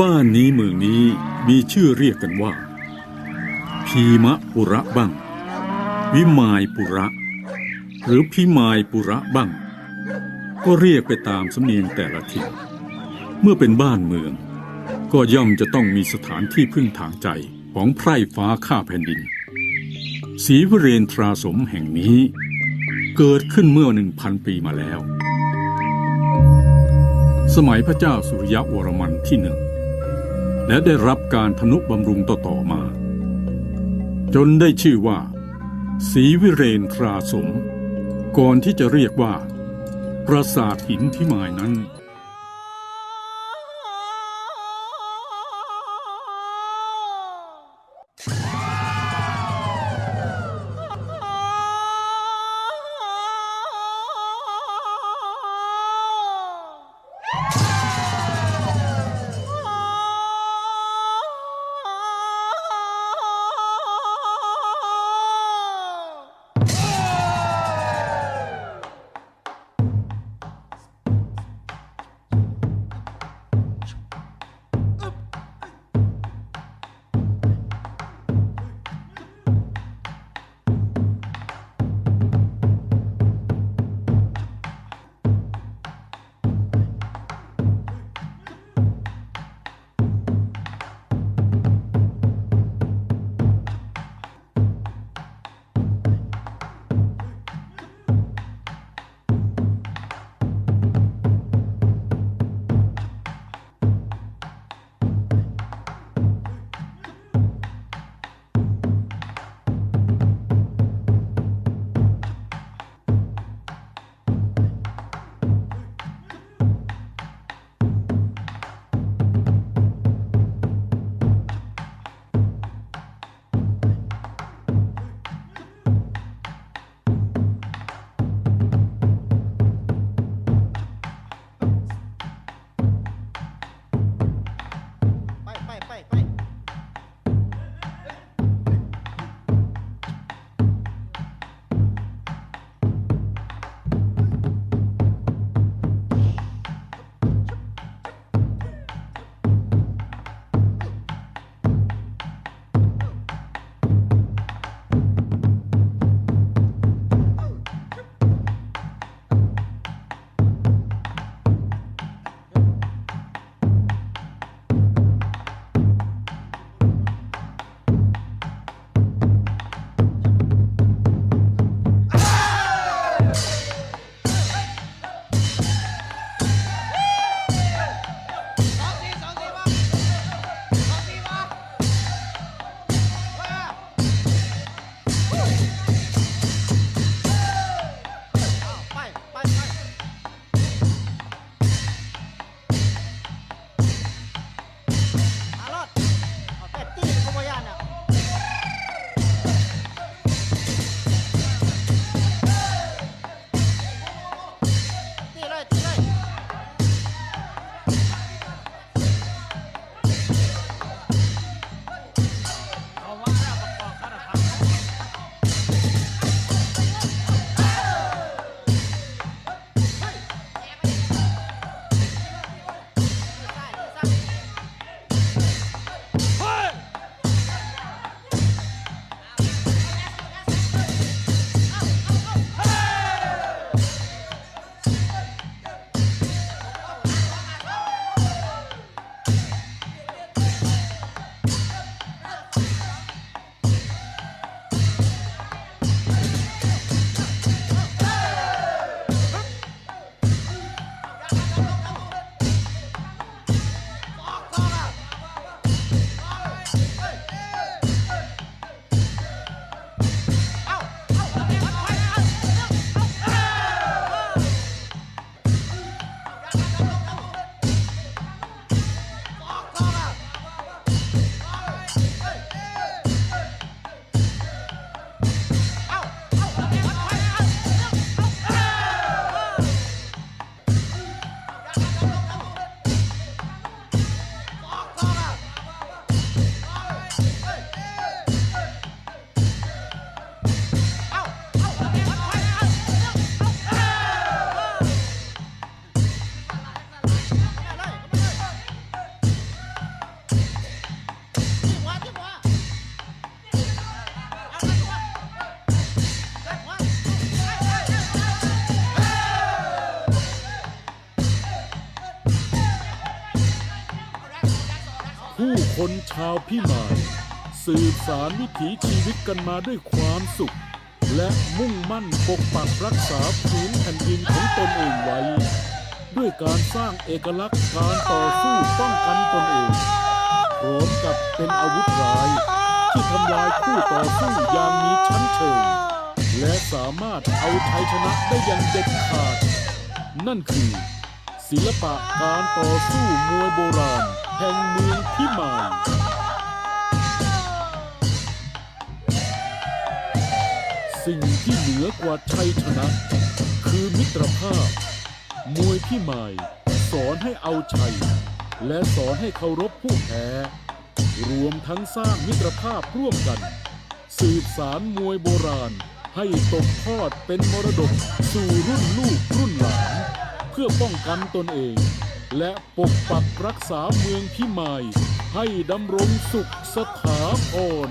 บ้านนี้เมืองนี้มีชื่อเรียกกันว่า พีมะปุระบ้าง วิมายปุระ หรือพิมายปุระบ้าง ก็เรียกไปตามสำเนียงแต่ละถิ่นเมื่อเป็นบ้านเมือง ก็ย่อมจะต้องมีสถานที่พึ่งทางใจของไพร่ฟ้าข้าแผ่นดินศรีวเรนทราสมแห่งนี้ เกิดขึ้นเมื่อหนึ่งพันปีมาแล้ว สมัยพระเจ้าสุริยะวรมันที่หนึ่ง และได้รับการทนุบำรุงต่อๆมา จนได้ชื่อว่าศรีวิเรนทราสม ก่อนที่จะเรียกว่า ปราสาทหินพิมายนั้นู้คนชาวพิมายสืบสารวิถีชีวิตกันมาด้วยความสุข และมุ่งมั่นปกปักรักษาผืนแผ่นดินของตนเองไว้ ด้วยการสร้างเอกลักษณ์การต่อสู้ป้องกันตนเองพร้อมกับเป็นอาวุธร้าย ที่ทำลายคู่ต่อสู้อย่างมีชั้นเชิง และสามารถเอาชัยชนะได้อย่างเด็ดขาด นั่นคือ ศิลปะการต่อสู้มวยโบราณ แห่งเมืองพิมายสิ่งที่เหนือกว่าชัยชนะ คือมิตรภาพ มวยพิมายสอนให้เอาชัย และสอนให้เคารพผู้แพ้รวมทั้งสร้างมิตรภาพร่วมกัน สืบสารมวยโบราณ ให้ตกทอดเป็นมรดกสู่รุ่นลูกรุ่นหลาน เพื่อป้องกันตนเอง และปกปักรักษาเมืองพิมายให้ดำรงสุขสถาพร